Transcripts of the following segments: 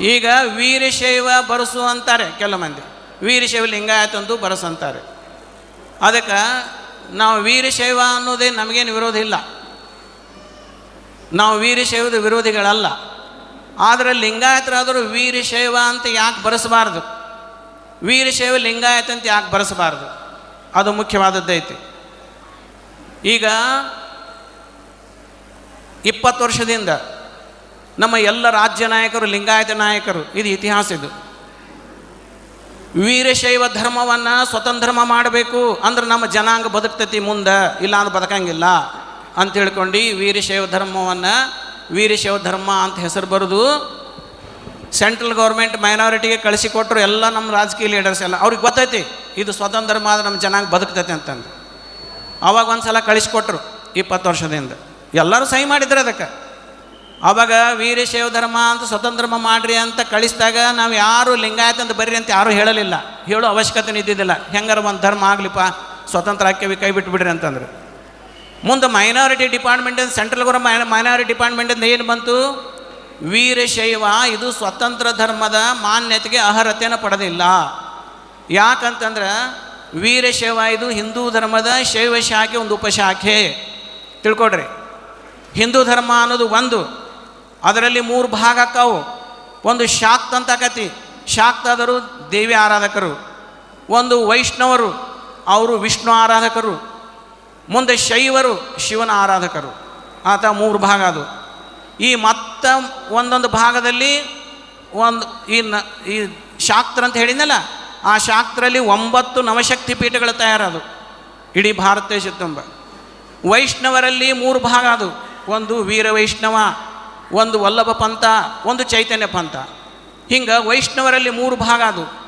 ಈಗ ವೀರಶೈವ ಬರಸು ಅಂತಾರೆ ಕೆಲವು ಮಂದಿ. ವೀರಶೈವ ಲಿಂಗಾಯತ ಅಂತೂ ಬರಸು ಅಂತಾರೆ. ಅದಕ್ಕೆ ನಾವು ವೀರಶೈವ ಅನ್ನೋದೇ ನಮಗೇನು ವಿರೋಧ ಇಲ್ಲ. ನಾವು ವೀರಶೈವದ ವಿರೋಧಿಗಳಲ್ಲ. ಆದರೆ ಲಿಂಗಾಯತರಾದರೂ ವೀರಶೈವ ಅಂತ ಯಾಕೆ ಬರೆಸಬಾರ್ದು? ವೀರಶೈವ ಲಿಂಗಾಯತ ಅಂತ ಯಾಕೆ ಬರೆಸಬಾರ್ದು? ಅದು ಮುಖ್ಯವಾದದ್ದೈತಿ ಈಗ ಇಪ್ಪತ್ತು ವರ್ಷದಿಂದ ನಮ್ಮ ಎಲ್ಲ ರಾಜ್ಯ ನಾಯಕರು, ಲಿಂಗಾಯತ ನಾಯಕರು, ಇದು ಇತಿಹಾಸ ಇದು. ವೀರಶೈವ ಧರ್ಮವನ್ನು ಸ್ವತಂತ್ರ ಮಾಡಬೇಕು ಅಂದ್ರೆ ನಮ್ಮ ಜನಾಂಗ ಬದುಕ್ತೈತಿ ಮುಂದೆ, ಇಲ್ಲ ಅಂದ್ರೆ ಬದುಕಂಗಿಲ್ಲ. ಅಂತ ಹೇಳ್ಕೊಂಡು ವೀರಶೈವ ಧರ್ಮವನ್ನು, ವೀರಶೈವ ಧರ್ಮ ಅಂತ ಹೆಸರು ಬರೆದು ಸೆಂಟ್ರಲ್ ಗೌರ್ಮೆಂಟ್ ಮೈನಾರಿಟಿಗೆ ಕಳಿಸಿಕೊಟ್ರು ಎಲ್ಲ ನಮ್ಮ ರಾಜಕೀಯ ಲೀಡರ್ಸ್ ಎಲ್ಲ. ಅವ್ರಿಗೆ ಗೊತ್ತೈತಿ, ಇದು ಸ್ವತಂತ್ರ ಧರ್ಮ ಆದ್ರೆ ನಮ್ಮ ಜನಾಂಗ ಬದುಕ್ತೈತಿ ಅಂತಂದು. ಅವಾಗ ಒಂದು ಸಲ ಕಳಿಸ್ಕೊಟ್ರು ಇಪ್ಪತ್ತು ವರ್ಷದಿಂದ. ಎಲ್ಲರೂ ಸಹಿ ಮಾಡಿದ್ರು ಅದಕ್ಕೆ. ಅವಾಗ ವೀರಶೈವ ಧರ್ಮ ಅಂತ ಸ್ವತಂತ್ರ ಧರ್ಮ ಮಾಡ್ರಿ ಅಂತ ಕಳಿಸಿದಾಗ ನಾವು ಯಾರು ಲಿಂಗಾಯತ ಅಂತ ಬರ್ರಿ ಅಂತ ಯಾರೂ ಹೇಳಲಿಲ್ಲ. ಹೇಳೋ ಅವಶ್ಯಕತೆ ಇದ್ದಿದ್ದಿಲ್ಲ. ಹೆಂಗಾರ ಒಂದು ಧರ್ಮ ಆಗಲಿಪ್ಪ, ಸ್ವತಂತ್ರ ಹಾಕಿ ಕೈ ಬಿಟ್ಬಿಡ್ರಿ ಅಂತಂದ್ರೆ. ಮುಂದೆ minority department central government minority ಡಿಪಾರ್ಟ್ಮೆಂಟಿಂದ ಏನು ಬಂತು? ವೀರಶೈವ, ಇದು ಸ್ವತಂತ್ರ ಧರ್ಮದ ಮಾನ್ಯತೆಗೆ ಅರ್ಹತೆಯನ್ನು ಪಡೆದಿಲ್ಲ. ಯಾಕಂತಂದ್ರೆ ವೀರಶೈವ ಇದು ಹಿಂದೂ ಧರ್ಮದ ಶೈವ ಶಾಖೆ, ಒಂದು ಉಪಶಾಖೆ. ತಿಳ್ಕೊಡ್ರಿ ಹಿಂದೂ ಧರ್ಮ ಅನ್ನೋದು ಒಂದು. ಅದರಲ್ಲಿ ಮೂರು ಭಾಗ ಅಕ್ಕವು. ಒಂದು ಶಾಕ್ತ ಅಂತ ಕತಿ ಶಾಕ್ತಾದರು ದೇವಿ ಆರಾಧಕರು. ಒಂದು ವೈಷ್ಣವರು, ಅವರು ವಿಷ್ಣು ಆರಾಧಕರು. ಮುಂದೆ ಶೈವರು, ಶಿವನ ಆರಾಧಕರು. ಆತ ಮೂರು ಭಾಗ ಅದು. ಈ ಮತ್ತ ಒಂದೊಂದು ಭಾಗದಲ್ಲಿ ಒಂದು ಈ ನ, ಈ ಶಾಕ್ತರ ಅಂತ ಹೇಳಿದ್ನಲ್ಲ, ಆ ಶಾಕ್ತರಲ್ಲಿ ಒಂಬತ್ತು ನವಶಕ್ತಿ ಪೀಠಗಳು ತಯಾರಾದವು ಇಡೀ ಭಾರತ ದೇಶ ತುಂಬ ವೈಷ್ಣವರಲ್ಲಿ ಮೂರು ಭಾಗ ಅದು. ಒಂದು ವೀರ ವೈಷ್ಣವ ಒಂದು ವಲ್ಲಭ ಪಂಥ, ಒಂದು ಚೈತನ್ಯ ಪಂಥ. ಹಿಂಗೆ ವೈಷ್ಣವರಲ್ಲಿ ಮೂರು ಭಾಗ ಅದು.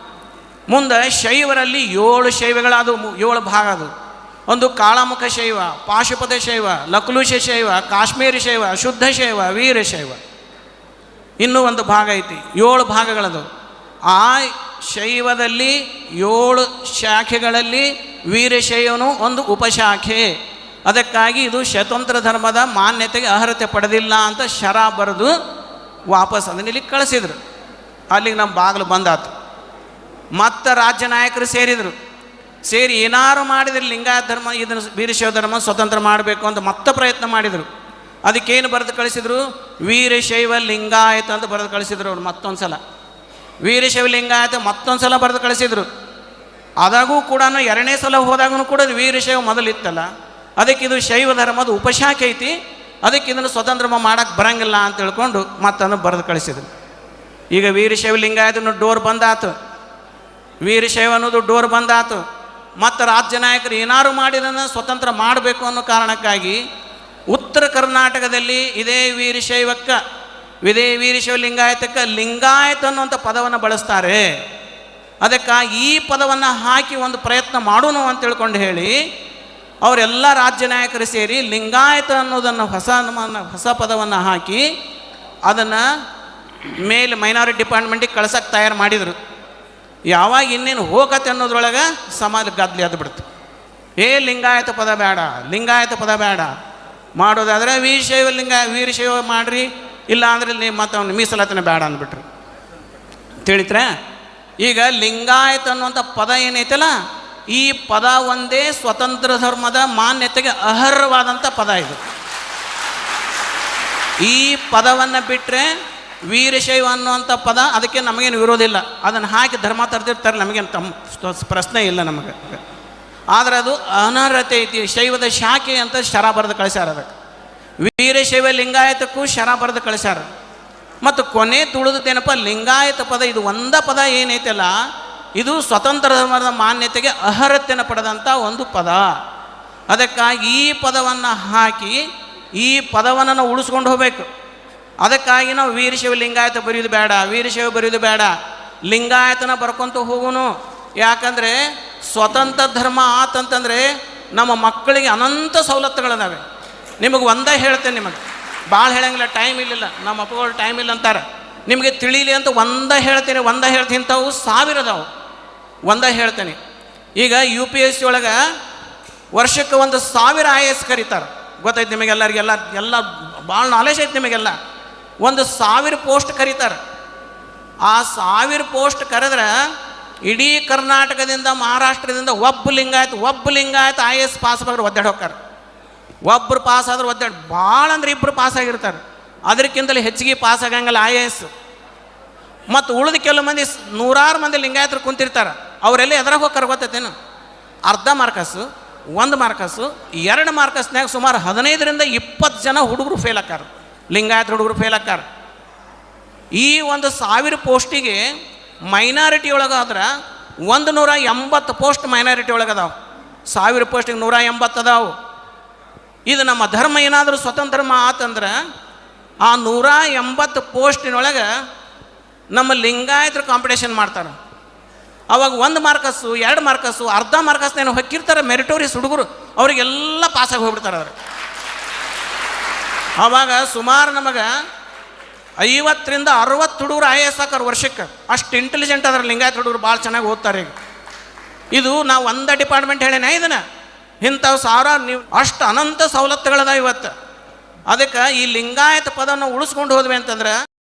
ಮುಂದೆ ಶೈವರಲ್ಲಿ ಏಳು ಶೈವಗಳಾದವು ಏಳು ಭಾಗ ಅದು. ಒಂದು ಕಾಳಮುಖ ಶೈವ ಪಾಶುಪದ ಶೈವ, ಲಕುಲುಷ ಶೈವ, ಕಾಶ್ಮೀರಿ ಶೈವ, ಶುದ್ಧ ಶೈವ ವೀರಶೈವ ಇನ್ನೂ ಒಂದು ಭಾಗ ಐತಿ, ಏಳು ಭಾಗಗಳದು. ಆ ಶೈವದಲ್ಲಿ ಏಳು ಶಾಖೆಗಳಲ್ಲಿ ವೀರಶೈವನು ಒಂದು ಉಪಶಾಖೆ. ಅದಕ್ಕಾಗಿ ಇದು ಸ್ವತಂತ್ರ ಧರ್ಮದ ಮಾನ್ಯತೆಗೆ ಅರ್ಹತೆ ಪಡೆದಿಲ್ಲ ಅಂತ ಶರ ಬರೆದು ವಾಪಸ್ ಅದನ್ನ ಇಲ್ಲಿ ಕಳಿಸಿದರು. ಅಲ್ಲಿಗೆ ನಮ್ಮ ಬಾಗಿಲು ಬಂದಾತು. ಮತ್ತು ರಾಜ್ಯ ನಾಯಕರು ಸೇರಿದರು. ಸೇರಿ ಏನಾರು ಮಾಡಿದ್ರು, ಲಿಂಗಾಯತ ಧರ್ಮ, ಇದನ್ನು ವೀರಶೈವ ಧರ್ಮ ಸ್ವತಂತ್ರ ಮಾಡಬೇಕು ಅಂತ ಮತ್ತೆ ಪ್ರಯತ್ನ ಮಾಡಿದರು. ಅದಕ್ಕೇನು ಬರೆದು ಕಳಿಸಿದ್ರು? ವೀರಶೈವ ಲಿಂಗಾಯತ ಅಂತ ಬರೆದು ಕಳಿಸಿದ್ರು ಅವ್ರು ಮತ್ತೊಂದು ಸಲ ವೀರಶೈವ ಲಿಂಗಾಯತ ಮತ್ತೊಂದು ಸಲ ಬರೆದು ಕಳಿಸಿದ್ರು. ಅದಾಗೂ ಕೂಡ ಎರಡನೇ ಸಲ ಹೋದಾಗೂ ಕೂಡ ವೀರಶೈವ ಮೊದಲಿತ್ತಲ್ಲ. ಅದಕ್ಕೆ ಇದು ಶೈವ ಧರ್ಮದ ಉಪಶಾಖೆ ಐತಿ. ಅದಕ್ಕೆ ಇದನ್ನು ಸ್ವತಂತ್ರ ಮಾಡಕ್ಕೆ ಬರಂಗಿಲ್ಲ ಅಂತ ಹೇಳ್ಕೊಂಡು ಮತ್ತನ್ನು ಬರೆದು ಕಳಿಸಿದ್ರು. ಈಗ ವೀರಶೈವ ಲಿಂಗಾಯತನ ಡೋರ್ ಬಂದಾತು. ವೀರಶೈವ ಅನ್ನೋದು ಡೋರ್ ಬಂದಾತು. ಮತ್ತು ರಾಜ್ಯ ನಾಯಕರು ಏನಾರು ಮಾಡಿದನ್ನು ಸ್ವತಂತ್ರ ಮಾಡಬೇಕು ಅನ್ನೋ ಕಾರಣಕ್ಕಾಗಿ ಉತ್ತರ ಕರ್ನಾಟಕದಲ್ಲಿ ಇದೇ ವೀರಶೈವಕ್ಕ ಇದೇ ವೀರಶೈವ ಲಿಂಗಾಯತಕ್ಕೆ ಲಿಂಗಾಯತ ಅನ್ನುವಂಥ ಪದವನ್ನು ಬಳಸ್ತಾರೆ. ಅದಕ್ಕೆ ಈ ಪದವನ್ನು ಹಾಕಿ ಒಂದು ಪ್ರಯತ್ನ ಮಾಡೋಣ ಅಂತ ತಿಳ್ಕೊಂಡು ಹೇಳಿ ಅವರೆಲ್ಲ ರಾಜ್ಯ ನಾಯಕರು ಸೇರಿ ಲಿಂಗಾಯತ ಅನ್ನೋದನ್ನು ಹೊಸ ಅನುಮಾನ, ಹೊಸ ಪದವನ್ನು ಹಾಕಿ ಅದನ್ನು ಮೇಲೆ ಮೈನಾರಿಟಿ ಡಿಪಾರ್ಟ್ಮೆಂಟಿಗೆ ಕಳ್ಸೋಕ್ಕೆ ತಯಾರು ಮಾಡಿದರು. ಯಾವಾಗ ಇನ್ನೇನು ಹೋಗತ್ತೆ ಅನ್ನೋದ್ರೊಳಗೆ ಸಮಾಜ ಗದ್ಲಿ ಅದು ಬಿಡ್ತು. ಏ, ಲಿಂಗಾಯತ ಪದ ಬೇಡ ಲಿಂಗಾಯತ ಪದ ಬೇಡ ಮಾಡೋದಾದರೆ ವೀರಶೈವ ಲಿಂಗ, ವೀರಶೈವ ಮಾಡಿರಿ ಇಲ್ಲ ಅಂದರೆ ನೀವು ಅವ್ನು ಮೀಸಲಾತಿನ ಬೇಡ ಅಂದ್ಬಿಟ್ರು. ತಿಳಿತ್ರೆ ಈಗ ಲಿಂಗಾಯತ ಅನ್ನುವಂಥ ಪದ ಏನೈತಲ್ಲ ಈ ಪದ ಒಂದೇ ಸ್ವತಂತ್ರ ಧರ್ಮದ ಮಾನ್ಯತೆಗೆ ಅರ್ಹವಾದಂಥ ಪದ ಇದು. ಈ ಪದವನ್ನು ಬಿಟ್ಟರೆ ವೀರಶೈವ ಅನ್ನುವಂಥ ಪದ ಅದಕ್ಕೆ ನಮಗೇನು ವಿರೋಧ ಇಲ್ಲ. ಅದನ್ನು ಹಾಕಿ ಧರ್ಮ ತರ್ತಿರ್ತಾರೆ ನಮಗೇನು ತಮ್ಮ ಪ್ರಶ್ನೆ ಇಲ್ಲ ನಮಗೆ. ಆದರೆ ಅದು ಅನರ್ಹತೆ ಐತಿ ಶೈವದ ಶಾಖೆ ಅಂತ ಶರ ಬರೆದು ಕಳಿಸ್ಯಾರ ಅದಕ್ಕೆ. ವೀರಶೈವ ಲಿಂಗಾಯತಕ್ಕೂ ಶರ ಬರೆದು ಕಳಿಸ್ಯಾರ. ಮತ್ತು ಕೊನೆ ತುಳಿದದ್ದೇನಪ್ಪ, ಲಿಂಗಾಯತ ಪದ, ಇದು ಒಂದ ಪದ ಏನೈತಲ್ಲ ಇದು ಸ್ವತಂತ್ರ ಧರ್ಮದ ಮಾನ್ಯತೆಗೆ ಅರ್ಹತೆಯನ್ನು ಪಡೆದಂಥ ಒಂದು ಪದ. ಅದಕ್ಕಾಗಿ ಈ ಪದವನ್ನು ಹಾಕಿ ಈ ಪದವನ್ನು ನಾವು ಉಳಿಸ್ಕೊಂಡು ಹೋಗಬೇಕು. ಅದಕ್ಕಾಗಿ ನಾವು ವೀರಶೈವ ಲಿಂಗಾಯತ ಬರೆಯೋದು ಬೇಡ, ವೀರಶೈವ ಬರೆಯೋದು ಬೇಡ. ಲಿಂಗಾಯತನ ಬರ್ಕೊಂತ ಹೋಗುನು. ಯಾಕಂದರೆ ಸ್ವತಂತ್ರ ಧರ್ಮ ಆತಂತಂದರೆ ನಮ್ಮ ಮಕ್ಕಳಿಗೆ ಅನಂತ ಸವಲತ್ತುಗಳಿದಾವೆ. ನಿಮಗೆ ಒಂದೇ ಹೇಳ್ತೇನೆ ನಿಮಗೆ. ಭಾಳ ಹೇಳಂಗಿಲ್ಲ ಟೈಮ್ ಇಲ್ಲಿಲ್ಲ. ನಮ್ಮ ಅಪ್ಪಗಳು ಟೈಮ್ ಇಲ್ಲ ಅಂತಾರೆ. ನಿಮಗೆ ತಿಳಿಲಿ ಅಂತ ಒಂದೇ ಹೇಳ್ತೀನಿ ಒಂದೇ ಹೇಳ್ತೀನಿ ಇಂಥವು ಸಾವಿರದವು. ಒಂದೇ ಹೇಳ್ತೇನೆ. ಈಗ ಯು ಪಿ ಎಸ್ ಸಿ ಒಳಗೆ ವರ್ಷಕ್ಕೆ ಒಂದು ಸಾವಿರ ಐ ಎಸ್ ಕರೀತಾರೆ. ಗೊತ್ತಾಯ್ತು ನಿಮಗೆಲ್ಲರಿಗೆಲ್ಲ ಎಲ್ಲ ಭಾಳ ನಾಲೆಜ್ ಐತೆ ನಿಮಗೆಲ್ಲ. ಒಂದು ಸಾವಿರ ಪೋಸ್ಟ್ ಕರೀತಾರೆ. ಆ ಸಾವಿರ ಪೋಸ್ಟ್ ಕರೆದ್ರೆ ಇಡೀ ಕರ್ನಾಟಕದಿಂದ, ಮಹಾರಾಷ್ಟ್ರದಿಂದ ಒಬ್ಬ ಲಿಂಗಾಯತ್ ಒಬ್ಬ ಲಿಂಗಾಯತ್ ಐ ಎಸ್ ಪಾಸ್ ಬಂದ್ರೆ ಒದ್ದಾಡಿ ಹೋಗ್ತಾರೆ. ಒಬ್ಬರು ಪಾಸ್ ಆದ್ರೆ ಒದ್ದಾಡಿ. ಭಾಳ ಅಂದ್ರೆ ಇಬ್ಬರು ಪಾಸ್ ಆಗಿರ್ತಾರೆ. ಅದಕ್ಕಿಂತಲೇ ಹೆಚ್ಚಿಗೆ ಪಾಸ್ ಆಗಂಗಲ್ಲ ಐ ಎ ಎಸ್ ಮತ್ತು ಉಳಿದ ಕೆಲವು ಮಂದಿ ನೂರಾರು ಮಂದಿ ಲಿಂಗಾಯತರು ಕುಂತಿರ್ತಾರೆ, ಅವರೆಲ್ಲ ಎದ್ರಾಗ ಹೋಗಿ ಕರ್ಗೋತೈತೇನು ಅರ್ಧ ಮಾರ್ಕಸ್ಸು ಒಂದು ಮಾರ್ಕಸ್ಸು ಎರಡು ಮಾರ್ಕಸ್ನಾಗ ಸುಮಾರು ಹದಿನೈದರಿಂದ ಇಪ್ಪತ್ತು ಜನ ಹುಡುಗರು ಫೇಲ್ ಆಕಾರ ಲಿಂಗಾಯತ ಹುಡುಗರು ಫೇಲ್ ಆಕಾರ ಈ ಒಂದು ಸಾವಿರ ಪೋಸ್ಟಿಗೆ ಮೈನಾರಿಟಿ ಒಳಗಾದ್ರೆ ಒಂದು ನೂರ ಎಂಬತ್ತು ಪೋಸ್ಟ್ ಮೈನಾರಿಟಿ ಒಳಗದಾವೆ ಸಾವಿರ ಪೋಸ್ಟಿಗೆ ನೂರ ಎಂಬತ್ತು ಅದಾವು. ಇದು ನಮ್ಮ ಧರ್ಮ ಏನಾದರೂ ಸ್ವತಂತ್ರ ಆತಂದ್ರೆ ಆ ನೂರ ಎಂಬತ್ತು ಪೋಸ್ಟಿನೊಳಗೆ ನಮ್ಮ ಲಿಂಗಾಯತರು ಕಾಂಪಿಟೇಷನ್ ಮಾಡ್ತಾರೆ. ಅವಾಗ ಒಂದು ಮಾರ್ಕಸ್ಸು, ಎರಡು ಮಾರ್ಕಸ್ಸು, ಅರ್ಧ ಮಾರ್ಕಸ್ನೇನು ಹೊಕ್ಕಿರ್ತಾರೆ ಮೆರಿಟೋರಿಯಸ್ ಹುಡುಗರು. ಅವರಿಗೆಲ್ಲ ಪಾಸಾಗಿ ಹೋಗ್ಬಿಡ್ತಾರೆ ಅವ್ರು. ಅವಾಗ ಸುಮಾರು ನಮಗೆ ಐವತ್ತರಿಂದ ಅರವತ್ತು ಹುಡುಗರು ಐ ಎಸ್ ಹಾಕೋರು ವರ್ಷಕ್ಕೆ. ಅಷ್ಟು ಇಂಟೆಲಿಜೆಂಟ್ ಅದ್ರ ಲಿಂಗಾಯತ ಹುಡುಗರು ಭಾಳ ಚೆನ್ನಾಗಿ ಓದ್ತಾರೆ ಈಗ. ಇದು ನಾವು ಒಂದ ಡಿಪಾರ್ಟ್ಮೆಂಟ್ ಹೇಳೇನ ಇದನ್ನ? ಇಂಥವು ಸಾವಿರ ನೀವು ಅಷ್ಟು ಅನಂತ ಸವಲತ್ತುಗಳದ ಇವತ್ತು. ಅದಕ್ಕೆ ಈ ಲಿಂಗಾಯತ ಪದವನ್ನು ಉಳಿಸ್ಕೊಂಡು ಹೋದ್ವಿ ಅಂತಂದ್ರೆ